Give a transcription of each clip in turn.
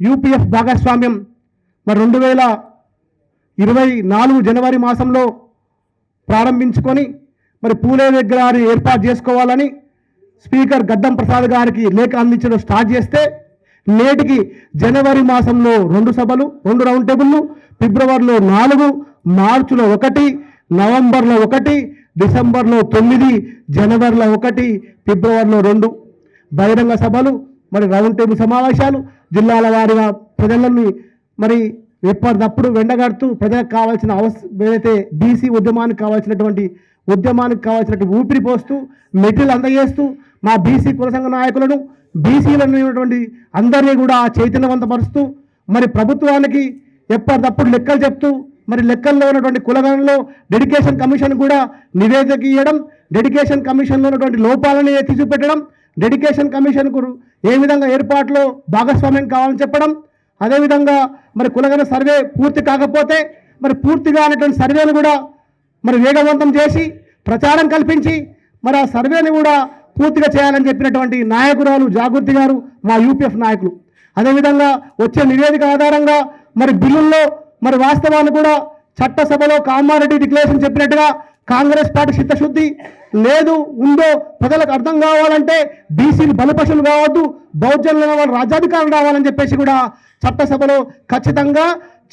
UPF భాగస్వామ్యం. మరి రెండు వేల ఇరవై నాలుగు జనవరి మాసంలో ప్రారంభించుకొని మరి పూలే విగ్రహాన్ని ఏర్పాటు చేసుకోవాలని స్పీకర్ గడ్డం ప్రసాద్ గారికి లేఖ అందించడం స్టార్ట్ చేస్తే నేటికి జనవరి మాసంలో రెండు సభలు రెండు రౌండ్ టేబుల్లు ఫిబ్రవరిలో నాలుగు మార్చిలో ఒకటి నవంబర్లో ఒకటి డిసెంబర్లో తొమ్మిది జనవరిలో ఒకటి ఫిబ్రవరిలో రెండు బహిరంగ సభలు మరి రౌండ్ టేబుల్ సమావేశాలు జిల్లాల వారిగా ప్రజలని మరి ఎప్పటికప్పుడు వెండగడుతూ ప్రజలకు కావాల్సిన అవసరం ఏదైతే బీసీ ఉద్యమానికి కావాల్సినటువంటి ఉద్యమానికి కావాల్సినటువంటి ఊపిరి పోస్తూ మెటీరియల్ అందజేస్తూ మా బీసీ కుల సంఘ నాయకులను బీసీలైనటువంటి అందరినీ కూడా చైతన్యవంతపరుస్తూ మరి ప్రభుత్వానికి ఎప్పటికప్పుడు లెక్కలు చెప్తూ మరి లెక్కల్లో ఉన్నటువంటి కులగణంలో డెడికేషన్ కమిషన్ కూడా నివేదిక ఇవ్వడం డెడికేషన్ కమిషన్లో ఉన్నటువంటి లోపాలని తీసిపెట్టడం డెడికేషన్ కమిషన్కు ఏ విధంగా ఏర్పాట్లో భాగస్వామ్యం కావాలని చెప్పడం అదేవిధంగా మరి కులగన సర్వే పూర్తి కాకపోతే మరి పూర్తిగా అనేటువంటి సర్వేను కూడా మరి వేగవంతం చేసి ప్రచారం కల్పించి మరి ఆ సర్వేని కూడా పూర్తిగా చేయాలని చెప్పినటువంటి నాయకురాలు జాగృతి గారు మా యూపీఎఫ్ నాయకులు. అదేవిధంగా వచ్చే నివేదిక ఆధారంగా మరి బిల్లుల్లో మరి వాస్తవాన్ని కూడా చట్టసభలో కామారెడ్డి డిక్లరేషన్ చెప్పినట్టుగా కాంగ్రెస్ పార్టీ చిత్తశుద్ధి లేదు ఉందో ప్రజలకు అర్థం కావాలంటే బీసీలు బలపశులు కావద్దు బౌద్ధులు వాళ్ళు రాజ్యాధికారం రావాలని చెప్పేసి కూడా చట్టసభలో ఖచ్చితంగా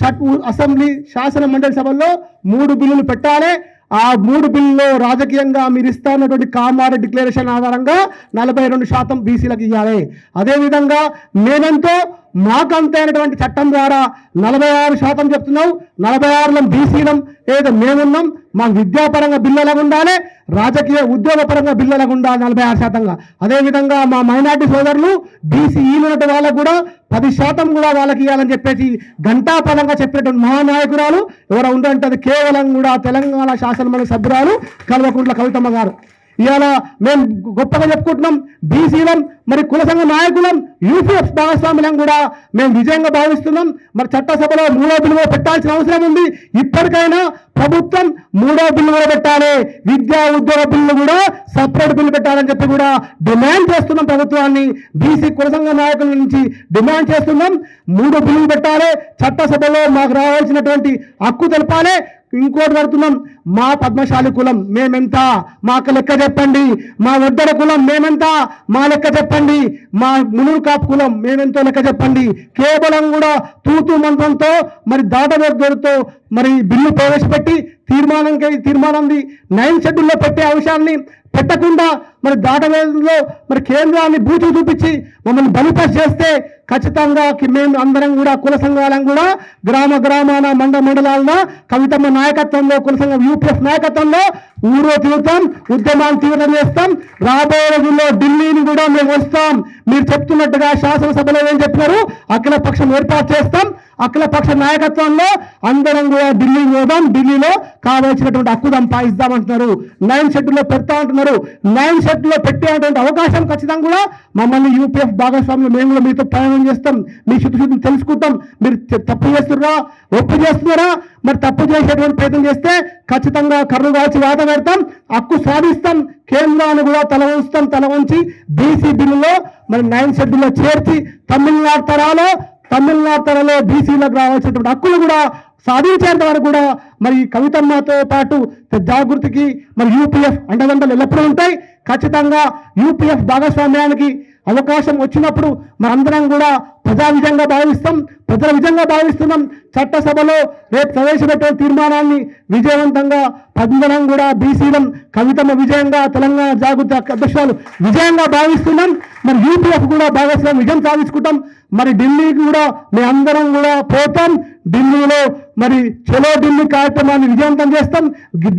చట్ అసెంబ్లీ శాసన మండలి సభల్లో మూడు బిల్లులు పెట్టాలి. ఆ మూడు బిల్లులో రాజకీయంగా మీరు ఇస్తానటువంటి కామారెడ్డి డిక్లరేషన్ ఆధారంగా నలభై రెండు శాతం బీసీలకు ఇవ్వాలి అదేవిధంగా మేమంతో మాకంతైనటువంటి చట్టం ద్వారా నలభై ఆరు శాతం చెప్తున్నావు నలభై ఆరులో బీసీలం ఏదో మేమున్నాం మా విద్యాపరంగా బిల్లలకు ఉండాలి రాజకీయ ఉద్యోగపరంగా బిల్లు ఉండాలి నలభై ఆరు శాతంగా. అదేవిధంగా మా మైనార్టీ సోదరులు బీసీ ఈనున్నట్టు వాళ్ళకు కూడా పది శాతం కూడా వాళ్ళకి ఇవ్వాలని చెప్పేసి ఘంటాపరంగా చెప్పినటువంటి మహానాయకురాలు ఎవరు ఉందంటే అది కేవలం కూడా తెలంగాణ శాసనమండలి సభ్యురాలు కల్వకుంట్ల కవితమ్మ గారు. ఇవాళ మేము గొప్పగా చెప్పుకుంటున్నాం బీసీలం మరి కుల సంఘ నాయకులం యూపీఎఫ్ భాగస్వాములం కూడా మేము విజయంగా భావిస్తున్నాం. మరి చట్టసభలో మూడో బిల్లు కూడా పెట్టాల్సిన అవసరం ఉంది. ఇప్పటికైనా ప్రభుత్వం మూడో బిల్లు కూడా పెట్టాలి. విద్యా ఉద్యోగ బిల్లు కూడా సపరేట్ బిల్లు పెట్టాలని చెప్పి కూడా డిమాండ్ చేస్తున్నాం ప్రభుత్వాన్ని. బీసీ కుల సంఘ నాయకుల నుంచి డిమాండ్ చేస్తున్నాం. మూడు బిల్లులు పెట్టాలి. చట్టసభలో మాకు రావాల్సినటువంటి హక్కు తెలపాలి. ఇంకోటి పెడుతున్నాం. మా పద్మశాలి కులం మేమెంత? మాకు లెక్క చెప్పండి. మా వడ్డర కులం మేమెంత? మా లెక్క చెప్పండి. మా మునురు కాపు కులం మేమెంతో లెక్క చెప్పండి. కేవలం కూడా తూతు మంత్రంతో మరి దాటవేద్దరితో మరి బిల్లు ప్రవేశపెట్టి తీర్మానంకి తీర్మానంది నైన్ షెడ్యూల్లో పెట్టే అంశాన్ని పెట్టకుండా మరి దాటవేదిలో మరి కేంద్రాన్ని బూతులు చూపించి మమ్మల్ని బలిపస్ చేస్తే ఖచ్చితంగా మేము అందరం కూడా కుల సంఘాలం కూడా గ్రామ గ్రామాన మండ మండలాల్లో కవితమ్మ నాయకత్వంలో కుల సంఘం యూపీఎఫ్ నాయకత్వంలో ఊరో తిరుగుతాం ఉద్యమాన్ని తీవ్రం చేస్తాం రాబోయే రోజుల్లో ఢిల్లీని కూడా మేము వస్తాం. మీరు చెప్తున్నట్టుగా శాసనసభలో ఏం చెప్పినారు? అఖిల పక్షం ఏర్పాటు చేస్తాం. అఖిలపక్ష నాయకత్వంలో అందరం కూడా ఢిల్లీ పోదాం. ఢిల్లీలో కావాల్సినటువంటి హక్కు సంపాదిస్తామంటున్నారు. నైన్ షెడ్యూల్లో పెడతా అంటున్నారు నైన్ షెడ్యూల్లో పెట్టేటువంటి అవకాశం ఖచ్చితంగా కూడా మమ్మల్ని యూపీఎఫ్ భాగస్వామ్యం మేము కూడా మీతో ప్రయాణం చేస్తాం. మీ శుద్ధి తెలుసుకుంటాం. మీరు తప్పు చేస్తున్నారా? ఒప్పు చేస్తున్నారా? మరి తప్పు చేసేటువంటి ప్రయత్నం చేస్తే ఖచ్చితంగా కర్రు కాల్చి వాత పెడతాం. హక్కు సాధిస్తాం. కేంద్రాన్ని కూడా తల ఉంచుతాం తల ఉంచి బీసీ బిల్లులో మరి నైన్ షెడ్యూల్లో చేర్చి తమిళనాడు తరాలో తమిళనాడు తరలో బీసీలకు రావాల్సినటువంటి హక్కులు కూడా సాధించేంత వరకు కూడా మరి కవితమ్మతో పాటు జాగృతికి మరి యూపీఎఫ్ అండదండలు ఎల్లప్పుడూ ఉంటాయి. ఖచ్చితంగా యూపీఎఫ్ భాగస్వామ్యానికి అవకాశం వచ్చినప్పుడు మనందరం కూడా ప్రజా విజయంగా భావిస్తాం. ప్రజల విజయంగా భావిస్తున్నాం. చట్టసభలో రేపు ప్రవేశపెట్టే తీర్మానాన్ని విజయవంతంగా అందరం కూడా బీసీలం కవితమ్మ విజయంగా తెలంగాణ జాగృతి అధ్యక్షురాలు విజయంగా భావిస్తున్నాం. మరి యూపీఎఫ్ కూడా భాగస్వామ్యం విజయం సాధించుకుంటాం. మరి ఢిల్లీకి కూడా మేమందరం అందరం కూడా పోతాం. ఢిల్లీలో మరి చలో ఢిల్లీ కార్యక్రమాన్ని విజయవంతం చేస్తాం.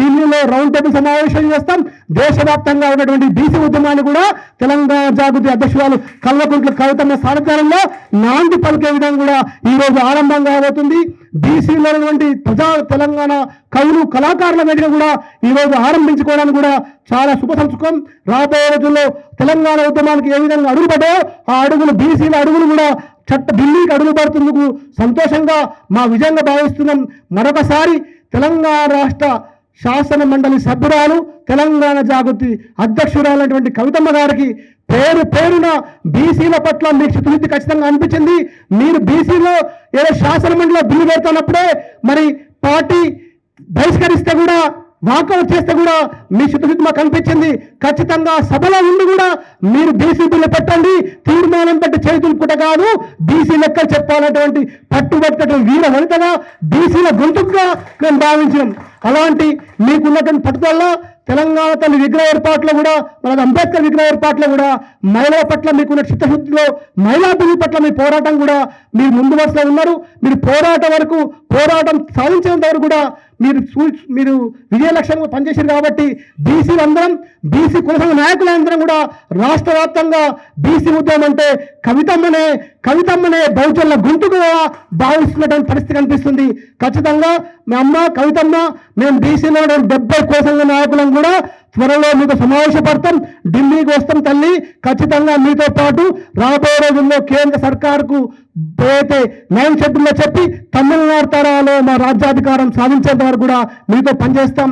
ఢిల్లీలో రౌండ్ టేబుల్ సమావేశం చేస్తాం. దేశవ్యాప్తంగా ఉన్నటువంటి బీసీ ఉద్యమాన్ని కూడా తెలంగాణ జాగృతి అధ్యక్షురాలు కల్లకుంట్ల కవితమ్మ సారథ్యంలో నాంది పలికే విధంగా కూడా ఈ రోజు ఆరంభం కాబోతుంది. బీసీలో ఉన్నటువంటి ప్రజా తెలంగాణ కవులు కళాకారుల వేదిక కూడా ఈ రోజు ఆరంభించుకోవడానికి కూడా చాలా శుభ సంచుకం రాబోయే రోజుల్లో తెలంగాణ ఉద్యమానికి ఏ విధంగా అడుగు ఆ అడుగులు బీసీల అడుగులు కూడా చట్ట ఢిల్లీకి అడుగు పడుతుందుకు సంతోషంగా మా విజయంగా భావిస్తున్నాం. మరొకసారి తెలంగాణ రాష్ట్ర శాసన మండలి సభ్యురాలు తెలంగాణ జాగృతి అధ్యక్షురాలైనటువంటి కవితమ్మ గారికి పేరు పేరున బీసీల పట్ల మీకు చిత్తశుద్ధి ఖచ్చితంగా అనిపించింది. మీరు బీసీలో ఏదో శాసన మండలిలో బిల్లు పెడుతున్నప్పుడే మరి పార్టీ బహిష్కరిస్తే కూడా వాకౌట్ చేస్తే కూడా మీ చిత్తశుద్ధి మాకు అనిపించింది ఖచ్చితంగా సభలో ఉండి కూడా మీరు బీసీ బిల్లు పెట్టండి. తీర్మానం పెట్టి చేతులు కాదు బీసీ లెక్కలు చెప్పాలన్నటువంటి పట్టుబట్టడం వీర వనితగా బీసీల గొంతుగా మేము భావించినాం. అలాంటి మీకున్నటువంటి పట్టుదల తెలంగాణ తల్లి విగ్రహ ఏర్పాట్లో కూడా మన అంబేద్కర్ విగ్రహ ఏర్పాట్లో కూడా మహిళల పట్ల మీకున్న చిత్తశుద్ధిలో మహిళా పట్ల మీ పోరాటం కూడా మీరు ముందు వరుసలో ఉన్నారు. మీరు పోరాటం వరకు పోరాటం సాధించేంత వరకు కూడా మీరు చూ మీరు విజయలక్ష్యంగా పనిచేశారు కాబట్టి బీసీలు అందరం బీసీ కులసంఘ నాయకులందరం కూడా రాష్ట్ర వ్యాప్తంగా బీసీ ఉద్యమం అంటే కవితమ్మనే కవితమ్మనే బహుజనుల కూడా భావిస్తున్నటువంటి పరిస్థితి కనిపిస్తుంది. ఖచ్చితంగా మా అమ్మ కవితమ్మ మేము బీసీలో డెబ్బై కోసల నాయకులను నాయకులం కూడా త్వరలో మీతో సమావేశపడతాం. ఢిల్లీకి వస్తాం తల్లి. ఖచ్చితంగా మీతో పాటు రాబోయే రోజుల్లో కేంద్ర సర్కారుకు అయితే నైన్ షెడ్యూల్లో చెప్పి తమిళనాడు తరాలో మా రాజ్యాధికారం సాధించేంత వరకు కూడా మీతో పనిచేస్తాం.